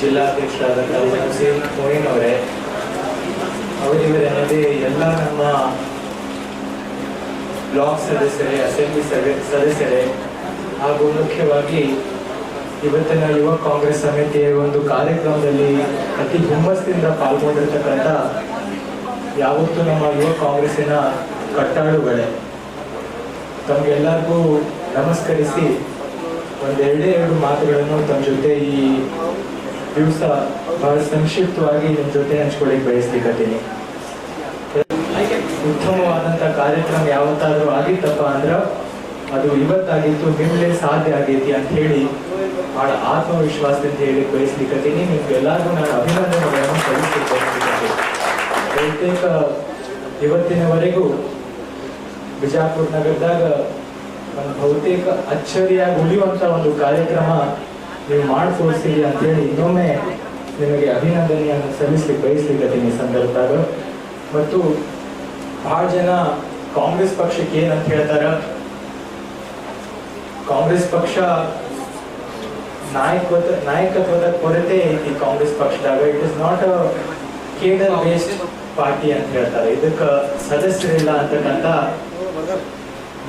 ಜಿಲ್ಲಾಧ್ಯಕ್ಷರಾದಂಥ ಹುಸೇನ್ ಮೊಯಿನ್ ಅವರೇ ಅವರಿವರನ್ನದೇ ಎಲ್ಲ ನಮ್ಮ ಬ್ಲಾಕ್ ಸದಸ್ಯರೇ ಅಸೆಂಬ್ಲಿ ಸದ- ಸದಸ್ಯರೇ ಹಾಗೂ ಮುಖ್ಯವಾಗಿ ಇವತ್ತಿನ ಯುವ ಕಾಂಗ್ರೆಸ್ ಸಮಿತಿಯ ಒಂದು ಕಾರ್ಯಕ್ರಮದಲ್ಲಿ ಅತಿ ಹುಮ್ಮಸ್ಸಿನಿಂದ ಪಾಲ್ಗೊಂಡಿರ್ತಕ್ಕಂಥ ಯಾವತ್ತೂ ನಮ್ಮ ಯುವ ಕಾಂಗ್ರೆಸ್ಸಿನ ಕಟ್ಟಾಳುಗಳೇ ತಮಗೆಲ್ಲರಿಗೂ ನಮಸ್ಕರಿಸಿ ಒಂದೆರಡೇ ಎರಡು ಮಾತುಗಳನ್ನು ತಮ್ಮ ಜೊತೆ ಈ ದಿವಸ ಬಹಳ ಸಂಕ್ಷಿಪ್ತವಾಗಿ ನಿಮ್ಮ ಜೊತೆ ಹಂಚ್ಕೊಳ್ಳಿಕ್ ಬಯಸ್ಲಿಕ್ಕತ್ತೀನಿ ಉತ್ತಮವಾದಂತ ಕಾರ್ಯಕ್ರಮ ಯಾವತ್ತಾದ್ರೂ ಆಗಿತ್ತಪ್ಪ ಅಂದ್ರ, ಅದು ಇವತ್ತಾಗಿತ್ತು ನಿಮ್ಲೇ ಸಾಧ್ಯ ಆಗೈತಿ ಅಂತ ಹೇಳಿ, ಬಹಳ ಆತ್ಮವಿಶ್ವಾಸದಿಂದ ಹೇಳಿ ಬಯಸ್ಲಿಕ್ಕತ್ತೀನಿ ನಿಮ್ಗೆಲ್ಲರಿಗೂ ನಾನು ಅಭಿನಂದನೆಗಳನ್ನು ಸಲ್ಲಿಸ್ಲಿಕ್ಕೆ ಬಹುತೇಕ ಇವತ್ತಿನವರೆಗೂ ಬಿಜಾಪುರ ನಗರದಾಗ ಬಹುತೇಕ ಅಚ್ಚರಿಯಾಗಿ ಉಳಿಯುವಂತ ಒಂದು ಕಾರ್ಯಕ್ರಮ ನೀವು ಮಾಡ್ಕೊಳ್ತೀರಿ ಅಂತೇಳಿ ಇನ್ನೊಮ್ಮೆ ನಿಮಗೆ ಅಭಿನಂದನೆಯನ್ನು ಸಲ್ಲಿಸ್ಲಿಕ್ಕೆ ಬಯಸ್ಲಿಕ್ಕೆ ಸಂದರ್ಭದಾಗ. ಮತ್ತು ಭಾಳ ಜನ ಕಾಂಗ್ರೆಸ್ ಪಕ್ಷಕ್ಕೆ ಏನಂತ ಹೇಳ್ತಾರ? ಕಾಂಗ್ರೆಸ್ ಪಕ್ಷ ನಾಯಕತ್ವ, ನಾಯಕತ್ವದ ಕೊರತೆ ಐತಿ Congress ಪಕ್ಷದಾಗ. It is not a cadre based party ಅಂತ ಹೇಳ್ತಾರೆ. ಇದಕ್ಕ ಸದಸ್ಯರಿಲ್ಲ ಅಂತಕ್ಕಂಥ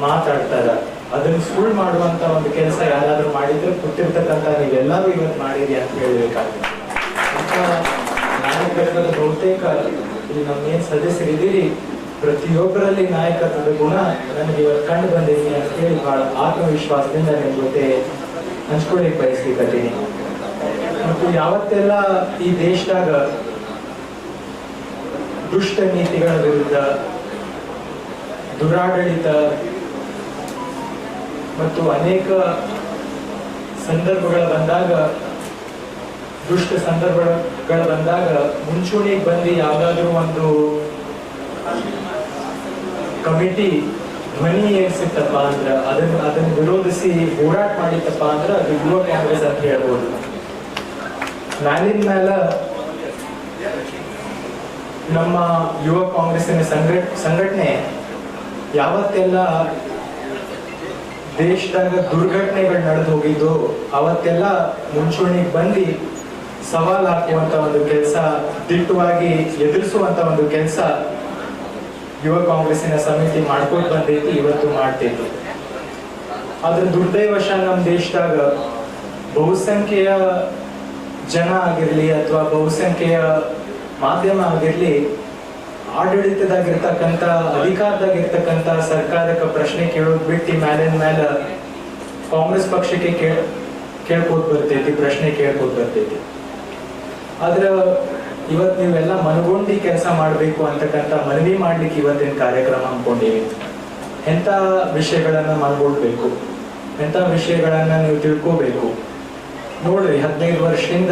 ಮಾತಾಡ್ತಾರ. ಅದನ್ನ ಸುಳ್ಳು ಮಾಡುವಂತ ಒಂದು ಕೆಲಸ ಯಾರಾದ್ರೂ ಮಾಡಿದ್ರೆ ಗೊತ್ತಿರ್ತಕ್ಕಂಥ ನೀವೆಲ್ಲರೂ ಇವತ್ತು ಮಾಡಿರಿ ಅಂತ ಹೇಳಬೇಕಾಗುತ್ತೆ. ಬಹುತೇಕ ಇಲ್ಲಿ ನಮ್ಗೇನ್ ಸದಸ್ಯರಿದ್ದೀರಿ. ಪ್ರತಿಯೊಬ್ಬರಲ್ಲಿ ನಾಯಕತ್ವದ ಗುಣ ನನಗೆ ಇವತ್ತು ಕಂಡು ಬಂದಿದ್ದೀನಿ ಅಂತ ಹೇಳಿ ಬಹಳ ಆತ್ಮವಿಶ್ವಾಸದಿಂದ ನಿಮ್ಮ ಜೊತೆ ಹಂಚ್ಕೊಳ್ಳಿಕ್ ಬಯಸ್ಲಿಕ್ಕೀನಿ ಮತ್ತು ಯಾವತ್ತೆಲ್ಲ ಈ ದೇಶದಾಗ ದುಷ್ಟ ನೀತಿಗಳ ವಿರುದ್ಧ ದುರಾಡಳಿತ ಮತ್ತು ಅನೇಕ ಸಂದರ್ಭಗಳ ಬಂದಾಗ, ದುಷ್ಟ ಸಂದರ್ಭಗಳ ಬಂದಾಗ, ಮುಂಚೂಣಿಗೆ ಬಂದು ಯಾವ್ದಾದ್ರು ಒಂದು ಕಮಿಟಿ ಧ್ವನಿ ಏರಿಸಿತ್ತಪ್ಪ ಅಂದ್ರ, ಅದನ್ನ ಅದನ್ನ ವಿರೋಧಿಸಿ ಹೋರಾಟ ಮಾಡಿತ್ತಪ್ಪ ಅಂದ್ರ ಅದು ಯುವ ಕಾಂಗ್ರೆಸ್ ಅಂತ ಹೇಳ್ಬೋದು. ಮ್ಯಾಲಿನ ಮ್ಯಾಲ ನಮ್ಮ ಯುವ ಕಾಂಗ್ರೆಸ್ಸಿನ ಸಂಘ, ಸಂಘಟನೆ ಯಾವತ್ತೆಲ್ಲ ದೇಶದಾಗ ದುರ್ಘಟನೆಗಳು ನಡೆದು ಹೋಗಿದ್ದು, ಅವತ್ತೆಲ್ಲ ಮುಂಚೂಣಿಗೆ ಬಂದು ಸವಾಲ್ ಹಾಕುವಂತ ಒಂದು ಕೆಲಸ, ದಿಟ್ಟವಾಗಿ ಎದುರಿಸುವಂತ ಒಂದು ಕೆಲಸ ಯುವ ಕಾಂಗ್ರೆಸ್ಸಿನ ಸಮಿತಿ ಮಾಡ್ಕೊಂಡು ಬಂದೈತಿ, ಇವತ್ತು ಮಾಡ್ತೈತಿ. ಆದ್ರೆ ದುರ್ದೈವಶ ನಮ್ಮ ದೇಶದಾಗ ಬಹುಸಂಖ್ಯೆಯ ಜನ ಆಗಿರ್ಲಿ ಅಥವಾ ಬಹುಸಂಖ್ಯೆಯ ಮಾಧ್ಯಮ ಆಗಿರ್ಲಿ ಆಡಳಿತದಾಗಿರ್ತಕ್ಕಂಥ, ಅಧಿಕಾರದಾಗಿರ್ತಕ್ಕಂಥ ಸರ್ಕಾರಕ್ಕೆ ಪ್ರಶ್ನೆ ಕೇಳೋದ್ ಬಿಟ್ಟು ಮ್ಯಾಲಿನ ಮ್ಯಾಲ ಕಾಂಗ್ರೆಸ್ ಪಕ್ಷಕ್ಕೆ ಕೇಳ, ಕೇಳ್ಕೋದ್ ಬರ್ತೈತಿ, ಪ್ರಶ್ನೆ ಕೇಳ್ಕೋದ್ ಬರ್ತೈತಿ. ಆದ್ರ ಇವತ್ ನೀವೆಲ್ಲ ಮನಗೊಂಡಿ ಕೆಲಸ ಮಾಡಬೇಕು ಅಂತಕ್ಕಂಥ ಮನವಿ ಮಾಡ್ಲಿಕ್ಕೆ ಇವತ್ತಿನ ಕಾರ್ಯಕ್ರಮ ಅನ್ಕೊಂಡಿವಿ. ಎಂತ ವಿಷಯಗಳನ್ನ ಮನಗೊಳ್ಬೇಕು? ಎಂತ ವಿಷಯಗಳನ್ನ ನೀವು ತಿಳ್ಕೋಬೇಕು? ನೋಡ್ರಿ, ಹದಿನೈದು ವರ್ಷದಿಂದ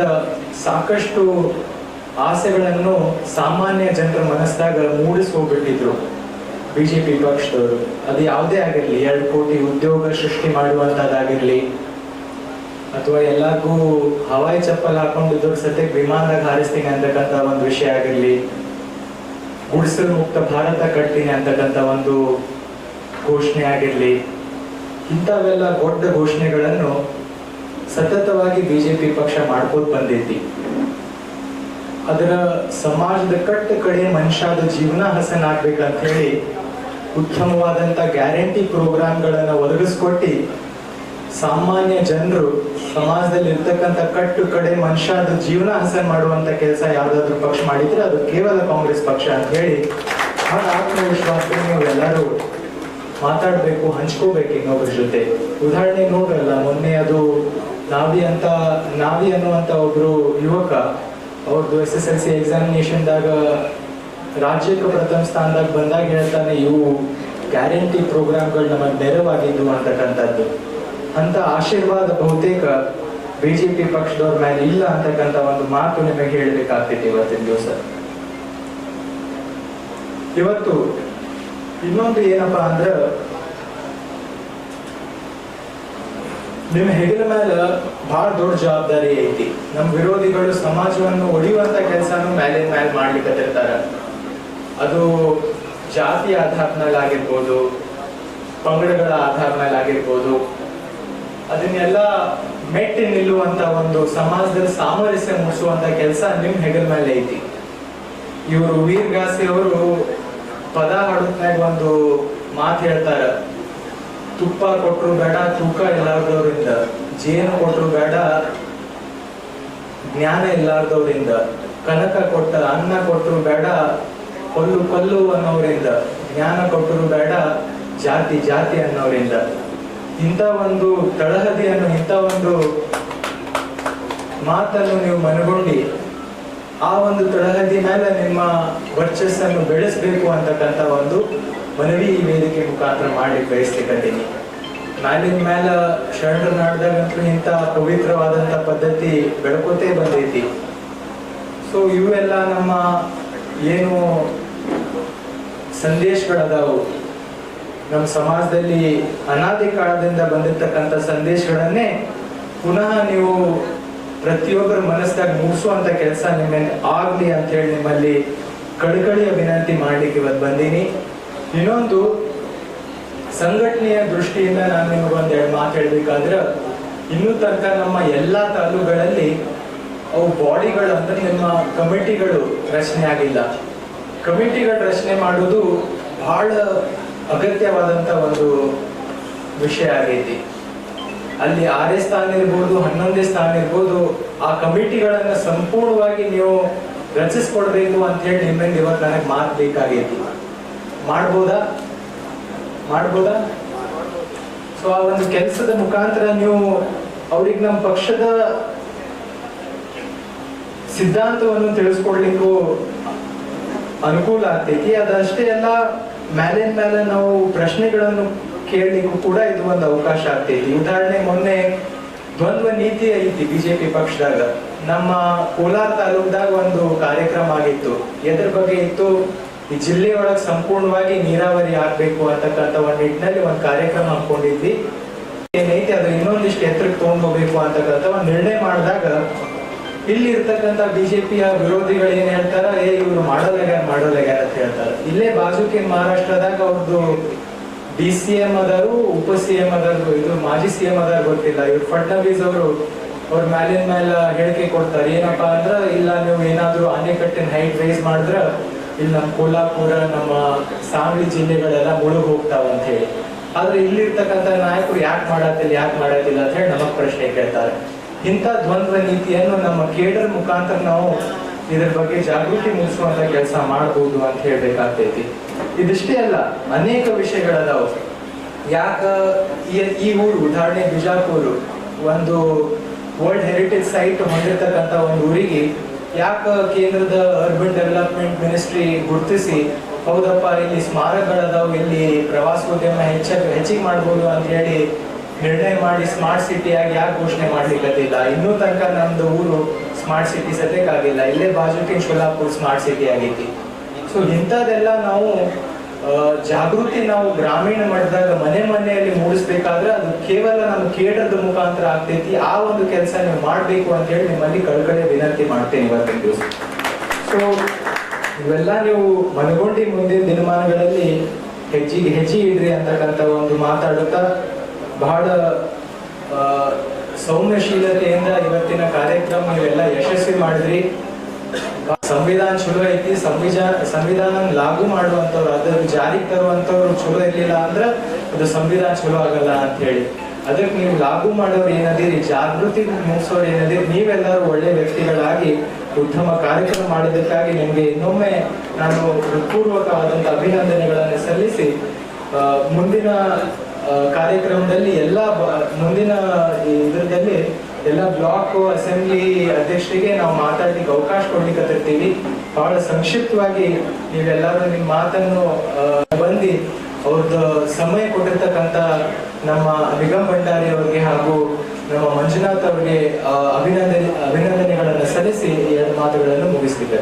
ಸಾಕಷ್ಟು ಆಸೆಗಳನ್ನು ಸಾಮಾನ್ಯ ಜನರ ಮನಸ್ಸಾಗ ಹೋಗ್ಬಿಟ್ಟಿದ್ರು ಬಿಜೆಪಿ ಪಕ್ಷದವರು ಅದು ಯಾವುದೇ ಆಗಿರಲಿ, ಎರಡು ಕೋಟಿ ಉದ್ಯೋಗ ಸೃಷ್ಟಿ ಮಾಡುವಂತದ್ದಾಗಿರ್ಲಿ ಅಥವಾ ಎಲ್ಲಾರ್ಗೂ ಹವಾಯಿ ಚಪ್ಪಲ್ ಹಾಕೊಂಡಿದ್ದವ್ರ ಸದ್ಯಕ್ಕೆ ವಿಮಾನದಾಗ ಹಾರಿಸ್ತೀನಿ ಅಂತಕ್ಕಂಥ ಒಂದು ವಿಷಯ ಆಗಿರ್ಲಿ, ಗುಡಿಸಲು ಮುಕ್ತ ಭಾರತ ಕಟ್ತೀನಿ ಅಂತಕ್ಕಂಥ ಒಂದು ಘೋಷಣೆ ಆಗಿರ್ಲಿ, ಇಂಥವೆಲ್ಲ ದೊಡ್ಡ ಘೋಷಣೆಗಳನ್ನು ಸತತವಾಗಿ ಬಿಜೆಪಿ ಪಕ್ಷ ಮಾಡ್ಕೊಂಡು ಬಂದೈತಿ ಅದರ ಸಮಾಜದ ಕಟ್ಟ ಕಡೆ ಮನುಷ್ಯದ ಜೀವನ ಹಸನ್ ಆಗ್ಬೇಕಂತ ಹೇಳಿ ಉತ್ತಮವಾದಂತ ಗ್ಯಾರಂಟಿ ಪ್ರೋಗ್ರಾಮ್ಗಳನ್ನು ಒದಗಿಸ್ಕೊಟ್ಟು ಸಾಮಾನ್ಯ ಜನರು ಸಮಾಜದಲ್ಲಿ ಇರ್ತಕ್ಕಂತ ಕಟ್ಟು ಕಡೆ ಮನುಷ್ಯದ ಜೀವನ ಹಸನ್ ಮಾಡುವಂತ ಕೆಲಸ ಯಾವ್ದಾದ್ರು ಪಕ್ಷ ಮಾಡಿದ್ರೆ ಅದು ಕೇವಲ ಕಾಂಗ್ರೆಸ್ ಪಕ್ಷ ಅಂತ ಹೇಳಿ ಬಹಳ ಆತ್ಮವಿಶ್ವಾಸದಲ್ಲಿ ನೀವು ಎಲ್ಲರೂ ಮಾತಾಡ್ಬೇಕು, ಹಂಚ್ಕೋಬೇಕು ಇನ್ನೊಬ್ಬರ ಜೊತೆ. ಉದಾಹರಣೆ ನೋಡ್ರಲ್ಲ, ಮೊನ್ನೆ ಅದು ನಾವಿ ಅಂತ, ನಾವಿ ಅನ್ನುವಂತ ಒಬ್ರು ಯುವಕ ಅವ್ರದ್ದು ಎಸ್ ಎಸ್ ಎಲ್ ಸಿ ಎಕ್ಸಾಮಿನೇಷನ್ದಾಗ ರಾಜ್ಯಕ್ಕೆ ಪ್ರಥಮ ಸ್ಥಾನದಾಗ ಬಂದಾಗ ಹೇಳ್ತಾನೆ, ಇವು ಗ್ಯಾರಂಟಿ ಪ್ರೋಗ್ರಾಮ್ಗಳು ನಮಗೆ ನೆರವಾಗಿದ್ದು ಅಂತಕ್ಕಂಥದ್ದು. ಅಂತ ಆಶೀರ್ವಾದ ಬಹುತೇಕ ಬಿಜೆಪಿ ಪಕ್ಷದವ್ರ ಮೇಲೆ ಇಲ್ಲ ಅಂತಕ್ಕಂಥ ಒಂದು ಮಾತು ನಿಮಗೆ ಹೇಳಬೇಕಾಗ್ತೈತಿ ಇವತ್ತಿನ ದಿವಸ. ಇವತ್ತು ಇನ್ನೊಂದು ಏನಪ್ಪಾ ಅಂದ್ರ ನಿಮ್ಮ ಹೆಗಲ ಮೇಲೆ ಬಹಳ ದೊಡ್ಡ ಜವಾಬ್ದಾರಿ ಐತಿ. ನಮ್ಮ ವಿರೋಧಿಗಳು ಸಮಾಜವನ್ನು ಒಡೆಯುವಂತ ಕೆಲಸನೂ ಮೇಲಿನ ಮೇಲೆ ಮಾಡ್ಲಿಕ್ಕತ್ತಿರ್ತಾರ ಅದು ಜಾತಿ ಆಧಾರದ ಮೇಲೆ ಆಗಿರ್ಬೋದು ಪಂಗಡಗಳ ಆಧಾರದ ಮೇಲೆ ಆಗಿರ್ಬೋದು ಅದನ್ನೆಲ್ಲ ಮೆಟ್ಟಿ ನಿಲ್ಲುವಂತ ಒಂದು ಸಮಾಜದಲ್ಲಿ ಸಾಮರಸ್ಯ ಮೂಡಿಸುವಂತ ಕೆಲಸ ನಿಮ್ಮ ಹೆಗಲ ಮೇಲೆ ಐತಿ. ಇವರು ವೀರ್ಗಾಸಿ ಅವರು ಪದ ಹಾಡುತ್ನಾಗ ಒಂದು ಮಾತು ಹೇಳ್ತಾರ ತುಪ್ಪ ಕೊಟ್ಟರು ಬೇಡ, ತೂಕ ಇಲ್ಲಾರ್ದವರಿಂದ. ಜೇನು ಕೊಟ್ಟರು ಬೇಡ, ಜ್ಞಾನ ಇಲ್ಲಾರ್ದವರಿಂದ. ಕನಕ ಕೊಟ್ಟ, ಅನ್ನ ಕೊಟ್ಟರು ಬೇಡ, ಕೊಲ್ಲು ಕೊಲ್ಲು ಅನ್ನೋರಿಂದ ಜ್ಞಾನ ಕೊಟ್ಟರು ಬೇಡ, ಜಾತಿ ಜಾತಿ ಅನ್ನೋರಿಂದ ಇಂಥ ಒಂದು ತಳಹದಿಯನ್ನು, ಇಂಥ ಒಂದು ಮಾತನ್ನು ನೀವು ಮನಗೊಂಡು, ಆ ಒಂದು ತಳಹದಿ ಮೇಲೆ ನಿಮ್ಮ ವರ್ಚಸ್ಸನ್ನು ಬೆಳೆಸಬೇಕು ಅಂತಕ್ಕಂಥ ಒಂದು ಮನವಿ ಈ ವೇದಿಕೆ ಮುಖಾಂತರ ಮಾಡಿ ಬಯಸ್ಲಿಕ್ಕೀನಿ ನಾಳಿನ ಮ್ಯಾಲ ಶರಣರ ನಾಡ್ದಾಗಂತೂ ಇಂಥ ಪವಿತ್ರವಾದಂಥ ಪದ್ಧತಿ ಬೆಳ್ಕೋತೇ ಬಂದೈತಿ. ಸೊ ಇವೆಲ್ಲ ನಮ್ಮ ಏನು ಸಂದೇಶಗಳದಾವು. ನಮ್ಮ ಸಮಾಜದಲ್ಲಿ ಅನಾದಿ ಕಾಲದಿಂದ ಬಂದಿರತಕ್ಕಂಥ ಸಂದೇಶಗಳನ್ನೇ ಪುನಃ ನೀವು ಪ್ರತಿಯೊಬ್ಬರ ಮನಸ್ಸಾಗ ಮೂಡಿಸುವಂತ ಕೆಲಸ ನಿಮ್ಮಲ್ಲಿ ಆಗಲಿ ಅಂತ ಹೇಳಿ ನಿಮ್ಮಲ್ಲಿ ಕಳಕಳಿಯ ವಿನಂತಿ ಮಾಡ್ಲಿಕ್ಕೆ ಇವತ್ತು ಬಂದೀನಿ. ಇನ್ನೊಂದು ಸಂಘಟನೆಯ ದೃಷ್ಟಿಯಿಂದ ನಾನು ನಿಮಗೆ ಒಂದ್ ಎರಡು ಮಾತು ಹೇಳಬೇಕಾದ್ರೆ, ಇನ್ನೂ ತನಕ ನಮ್ಮ ಎಲ್ಲಾ ತಾಲೂಕುಗಳಲ್ಲಿ ಅವು ಬಾಡಿಗಳು ಅಂತ ನಿಮ್ಮ ಕಮಿಟಿಗಳು ರಚನೆ ಆಗಿಲ್ಲ. ಕಮಿಟಿಗಳು ರಚನೆ ಮಾಡೋದು ಬಹಳ ಅಗತ್ಯವಾದಂತ ಒಂದು ವಿಷಯ ಆಗೈತಿ. ಅಲ್ಲಿ ಆರೇ ಸ್ಥಾನ ಇರ್ಬೋದು, ಹನ್ನೊಂದೇ ಸ್ಥಾನ ಇರ್ಬೋದು, ಆ ಕಮಿಟಿಗಳನ್ನು ಸಂಪೂರ್ಣವಾಗಿ ನೀವು ರಚಿಸ್ಕೊಡ್ಬೇಕು ಅಂತ ಹೇಳಿ ನಿಮ್ಮಿಂದ ಇವತ್ತು ನನಗೆ ಮಾತು ಬೇಕಾಗೈತಿ. ಮಾಡ್ಬೋದಾ? ಮಾಡ್ಬೋದಾ? ಸೊ ಆ ಒಂದು ಕೆಲಸದ ಮುಖಾಂತರ ನೀವು ಅವ್ರಿಗೆ ನಮ್ಮ ಪಕ್ಷದ ಸಿದ್ಧಾಂತವನ್ನು ತಿಳಿಸ್ಕೊಡ್ಲಿಕ್ಕೂ ಅನುಕೂಲ ಆಗ್ತೈತಿ. ಅದಷ್ಟೇ ಅಲ್ಲ ಮ್ಯಾಲಿನ ಮೇಲೆ ನಾವು ಪ್ರಶ್ನೆಗಳನ್ನು ಕೇಳಲಿಕ್ಕೂ ಕೂಡ ಇದು ಒಂದು ಅವಕಾಶ ಆಗ್ತೈತಿ. ಉದಾಹರಣೆ ಮೊನ್ನೆ ದ್ವಂದ್ವ ನೀತಿ ಐತಿ ಬಿಜೆಪಿ ಪಕ್ಷದಾಗ. ನಮ್ಮ ಕೋಲಾರ ತಾಲೂಕ್ದಾಗ ಒಂದು ಕಾರ್ಯಕ್ರಮ ಆಗಿತ್ತು. ಎದ್ರ ಬಗ್ಗೆ ಇತ್ತು? ಈ ಜಿಲ್ಲೆಯೊಳಗೆ ಸಂಪೂರ್ಣವಾಗಿ ನೀರಾವರಿ ಆಗ್ಬೇಕು ಅಂತಕ್ಕಂಥ ಒಂದು ನಿಟ್ಟಿನಲ್ಲಿ ಒಂದು ಕಾರ್ಯಕ್ರಮ ಹಾಕೊಂಡಿದ್ವಿ ಏನೈತಿ ಅದು ಇನ್ನೊಂದಿಷ್ಟು ಎತ್ತರಕ್ಕೆ ತೊಗೊಂಡೋಗ್ಬೇಕು ಅಂತಕ್ಕಂಥ ಒಂದು ನಿರ್ಣಯ ಮಾಡಿದಾಗ ಇಲ್ಲಿ ಇರ್ತಕ್ಕಂಥ ಬಿಜೆಪಿಯ ವಿರೋಧಿಗಳು ಏನ್ ಹೇಳ್ತಾರ, ಏ, ಇವ್ರು ಮಾಡೋದಾಗ್ಯಾರ ಮಾಡೋದಾಗ್ಯಾರ ಅಂತ ಹೇಳ್ತಾರೆ. ಇಲ್ಲೇ ಬಾಜುಕಿನ ಮಹಾರಾಷ್ಟ್ರದಾಗ ಅವ್ರದ್ದು ಡಿ ಸಿ ಎಂ ಅದಾರು, ಉಪ ಸಿ ಎಂ ಅದಾರು, ಇದು ಮಾಜಿ ಸಿ ಎಂ ಅದಾರು ಗೊತ್ತಿಲ್ಲ. ಇವ್ರು ಫಡ್ನವೀಸ್ ಅವರು ಅವ್ರ ಮ್ಯಾಲಿನ ಮೇಲೆ ಹೇಳಿಕೆ ಕೊಡ್ತಾರೆ. ಏನಪ್ಪಾ ಅಂದ್ರ, ಇಲ್ಲ, ನೀವು ಏನಾದರೂ ಅಣೆಕಟ್ಟಿನ ಹೈಟ್ ರೈಸ್ ಮಾಡಿದ್ರ ಇಲ್ಲಿ ನಮ್ಮ ಕೋಲ್ಹಾಪುರ ನಮ್ಮ ಸಾಂಗ್ಲಿ ಜಿಲ್ಲೆಗಳೆಲ್ಲ ಮುಳುಗ್ ಹೋಗ್ತಾವ ಅಂತ ಹೇಳಿ. ಆದ್ರೆ ಇಲ್ಲಿರ್ತಕ್ಕಂಥ ನಾಯಕರು ಯಾಕೆ ಮಾಡತ್ತಿಲ್ಲ ಯಾಕೆ ಮಾಡತ್ತಿಲ್ಲ ಅಂತ ಹೇಳಿ ನಮಗ್ ಪ್ರಶ್ನೆ ಕೇಳ್ತಾರೆ. ಇಂಥ ದ್ವಂದ್ವ ನೀತಿಯನ್ನು ನಮ್ಮ ಕೇಡರ್ ಮುಖಾಂತರ ನಾವು ಇದ್ರ ಬಗ್ಗೆ ಜಾಗೃತಿ ಮೂಡಿಸುವಂತ ಕೆಲಸ ಮಾಡಬಹುದು ಅಂತ ಹೇಳ್ಬೇಕಾಗ್ತೈತಿ. ಇದಿಷ್ಟೇ ಅಲ್ಲ, ಅನೇಕ ವಿಷಯಗಳದಾವು. ಯಾಕ ಈ- ಊರು, ಉದಾಹರಣೆ ಬಿಜಾಪುರ, ಒಂದು ವರ್ಲ್ಡ್ ಹೆರಿಟೇಜ್ ಸೈಟ್ ಹೊಂದಿರತಕ್ಕಂತ ಒಂದು ಊರಿಗೆ ಯಾಕ ಕೇಂದ್ರದ ಅರ್ಬನ್ ಡೆವಲಪ್ಮೆಂಟ್ ಮಿನಿಸ್ಟ್ರಿ ಗುರುತಿಸಿ, ಹೌದಪ್ಪ, ಇಲ್ಲಿ ಸ್ಮಾರಕಗಳದಾವು, ಇಲ್ಲಿ ಪ್ರವಾಸೋದ್ಯಮ ಹೆಚ್ಚ, ಹೆಚ್ಚಿಗೆ ಮಾಡ್ಬೋದು ಅಂತ ಹೇಳಿ ನಿರ್ಣಯ ಮಾಡಿ ಸ್ಮಾರ್ಟ್ ಸಿಟಿ ಆಗಿ ಯಾಕೆ ಘೋಷಣೆ ಮಾಡ್ಲಿಕ್ಕತ್ತಿಲ್ಲ. ಇನ್ನೂ ತನಕ ನಮ್ದು ಊರು ಸ್ಮಾರ್ಟ್ ಸಿಟಿ ಸದ್ಯಕ್ಕಾಗಿಲ್ಲ ಇಲ್ಲೇ ಬಾಜುಕಿನ್ ಶೋಲಾಪುರ್ ಸ್ಮಾರ್ಟ್ ಸಿಟಿ ಆಗೈತಿ ಸೊ ಇಂಥದ್ದೆಲ್ಲ ನಾವು ಜಾಗೃತಿ ನಾವು ಗ್ರಾಮೀಣ ಮಟ್ಟದಾಗ ಮನೆ ಮನೆಯಲ್ಲಿ ಮೂಡಿಸ್ಬೇಕಾದ್ರೆ ಅದು ಕೇವಲ ನಮ್ಮ ಕೇಡದ ಮುಖಾಂತರ ಆಗ್ತೈತಿ. ಆ ಒಂದು ಕೆಲಸ ನೀವು ಮಾಡಬೇಕು ಅಂತ ಹೇಳಿ ನಿಮ್ಮಲ್ಲಿ ಕಳ್ಕಳೆ ವಿನಂತಿ ಮಾಡ್ತೇನೆ ಇವತ್ತಿನ ದಿವಸ. ಸೊ ಇವೆಲ್ಲ ನೀವು ಮನಗೊಂಡಿ ಮುಂದಿನ ದಿನಮಾನಗಳಲ್ಲಿ ಹೆಜ್ಜಿಗೆ ಹೆಜ್ಜೆ ಇಡ್ರಿ ಅಂತಕ್ಕಂಥ ಒಂದು ಮಾತಾಡುತ್ತಾ, ಬಹಳ ಸೌಮ್ಯಶೀಲತೆಯಿಂದ ಇವತ್ತಿನ ಕಾರ್ಯಕ್ರಮ ನೀವೆಲ್ಲ ಯಶಸ್ವಿ ಮಾಡಿದ್ರಿ. ಸಂವಿಧಾನ ಚಲೋ ಐತಿ ಸಂವಿಧಾನ ಸಂವಿಧಾನ ಲಾಗು ಮಾಡುವಂತವ್ರು ಅದನ್ನು ಜಾರಿಗೆ ತರುವಂತವ್ರು ಚಲೋ ಇರ್ಲಿಲ್ಲ ಅಂದ್ರೆ ಅದು ಸಂವಿಧಾನ ಚಲೋ ಆಗಲ್ಲ ಅಂತ ಹೇಳಿ. ಅದಕ್ಕೆ ನೀವು ಲಾಗು ಮಾಡೋರು ಏನದಿರಿ ಜಾಗೃತಿ ಮೂಡಿಸೋರು ಏನದಿರಿ ನೀವೆಲ್ಲರೂ ಒಳ್ಳೆ ವ್ಯಕ್ತಿಗಳಾಗಿ ಉತ್ತಮ ಕಾರ್ಯಕ್ರಮ ಮಾಡಿದ್ದಕ್ಕಾಗಿ ನಿಮಗೆ ಇನ್ನೊಮ್ಮೆ ನಾನು ಹೃತ್ಪೂರ್ವಕವಾದಂಥ ಅಭಿನಂದನೆಗಳನ್ನು ಸಲ್ಲಿಸಿ ಮುಂದಿನ ಕಾರ್ಯಕ್ರಮದಲ್ಲಿ ಎಲ್ಲ ಮುಂದಿನ ಇದರಲ್ಲಿ ಎಲ್ಲ ಬ್ಲಾಕ್ ಅಸೆಂಬ್ಲಿ ಅಧ್ಯಕ್ಷರಿಗೆ ನಾವು ಮಾತಾಡ್ಲಿಕ್ಕೆ ಅವಕಾಶ ಕೊಡ್ಲಿಕ್ಕೆ ಬಹಳ ಸಂಕ್ಷಿಪ್ತವಾಗಿ ನೀವೆಲ್ಲರೂ ನಿಮ್ಮ ಮಾತನ್ನು ಬಂದು ಅವ್ರದ್ದು ಸಮಯ ಕೊಟ್ಟಿರ್ತಕ್ಕಂಥ ನಮ್ಮ ನಿಗಮ್ ಭಂಡಾರಿ ಅವರಿಗೆ ಹಾಗೂ ನಮ್ಮ ಮಂಜುನಾಥ್ ಅವರಿಗೆ ಅಭಿನಂದನೆ, ಅಭಿನಂದನೆಗಳನ್ನು ಸಲ್ಲಿಸಿ ಎರಡು ಮಾತುಗಳನ್ನು ಮುಗಿಸ್ಲಿಕ್ಕೆ